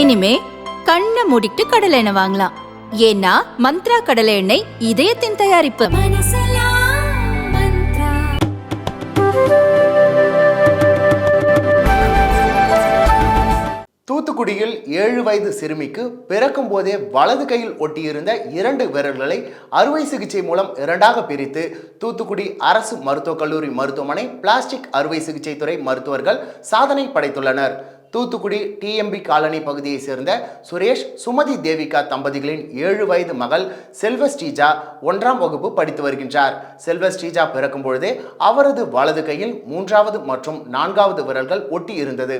இனிமே கண்ணை மூடிட்டு கடலை எண்ணெய் வாங்கலாம். ஏன்னா மந்த்ரா கடலை எண்ணெய் இதயத்தின் தயாரிப்பு. தூத்துக்குடியில் ஏழு வயது சிறுமிக்கு பிறக்கும் போதே வலது கையில் ஒட்டியிருந்த இரண்டு விரல்களை அறுவை சிகிச்சை மூலம் இரண்டாக பிரித்து தூத்துக்குடி அரசு மருத்துவக் கல்லூரி மருத்துவமனை பிளாஸ்டிக் அறுவை சிகிச்சை துறை மருத்துவர்கள் சாதனை படைத்துள்ளனர். தூத்துக்குடி டிஎம்பி காலனி பகுதியைச் சேர்ந்த சுரேஷ் சுமதி தேவிகா தம்பதிகளின் ஏழு வயது மகள் செல்வ ஸ்ரீஜா ஒன்றாம் வகுப்பு படித்து வருகின்றார். செல்வ ஸ்ரீஜா பிறக்கும் பொழுதே அவரது வலது கையில் மூன்றாவது மற்றும் நான்காவது விரல்கள் ஒட்டி இருந்தது.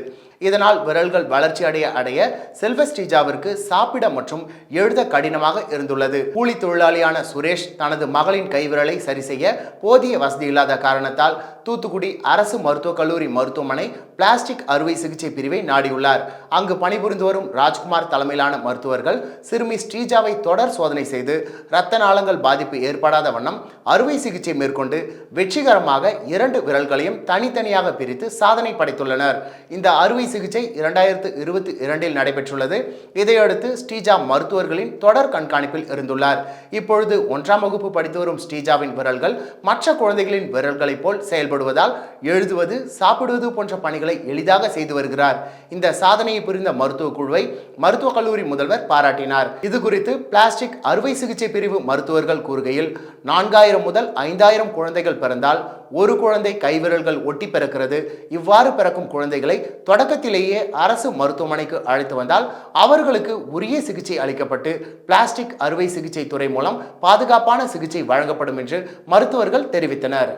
இதனால் விரல்கள் வளர்ச்சி அடைய அடைய செல்வ ஸ்ரீஜாவிற்கு சாப்பிட மற்றும் எழுத கடினமாக இருந்துள்ளது. கூலி தொழிலாளியான சுரேஷ் தனது மகளின் கைவிரலை சரி செய்ய போதிய வசதி இல்லாத காரணத்தால் தூத்துக்குடி அரசு மருத்துவக் கல்லூரி மருத்துவமனை பிளாஸ்டிக் அறுவை சிகிச்சை பிரிவை நாடியுள்ளார். அங்கு பணிபுரிந்து வரும் ராஜ்குமார் தலைமையிலான மருத்துவர்கள் சிறுமி ஸ்ரீஜாவை தொடர் சோதனை செய்து இரத்த நாளங்கள் பாதிப்பு ஏற்படாத வண்ணம் அறுவை சிகிச்சை மேற்கொண்டு வெற்றிகரமாக இரண்டு விரல்களையும் தனித்தனியாக பிரித்து சாதனை படைத்துள்ளனர். இந்த அறுவை சிகிச்சை இரண்டாயிரத்து இருபத்தி இரண்டில் நடைபெற்றுள்ளது. இதையடுத்து ஸ்ரீஜா மருத்துவர்களின் தொடர் கண்காணிப்பில் இருந்துள்ளார். இப்பொழுது ஒன்றாம் வகுப்பு படித்து வரும் ஸ்ரீஜாவின் விரல்கள் மற்ற குழந்தைகளின் விரல்களைப் போல் செயல்படுவதால் எழுதுவது சாப்பிடுவது போன்ற பணிகளை எளிதாக செய்து வருகிறார். இந்த சாதனையை புரிந்த மருத்துவ குழுவை மருத்துவக் கல்லூரி முதல்வர் பாராட்டினார். இது குறித்து பிளாஸ்டிக் அறுவை சிகிச்சை பிரிவு மருத்துவர்கள் கூறுகையில் நான்காயிரம் முதல் ஐந்தாயிரம் குழந்தைகள் பிறந்தால் ஒரு குழந்தை கைவிரல்கள் ஒட்டி பிறக்கிறது. இவ்வாறு பிறக்கும் குழந்தைகளை தொடக்கத்திலேயே அரசு மருத்துவமனைக்கு அழைத்து வந்தால் அவர்களுக்கு உரிய சிகிச்சை அளிக்கப்பட்டு பிளாஸ்டிக் அறுவை சிகிச்சை துறை மூலம் பாதுகாப்பான சிகிச்சை வழங்கப்படும் என்று மருத்துவர்கள் தெரிவித்தனர்.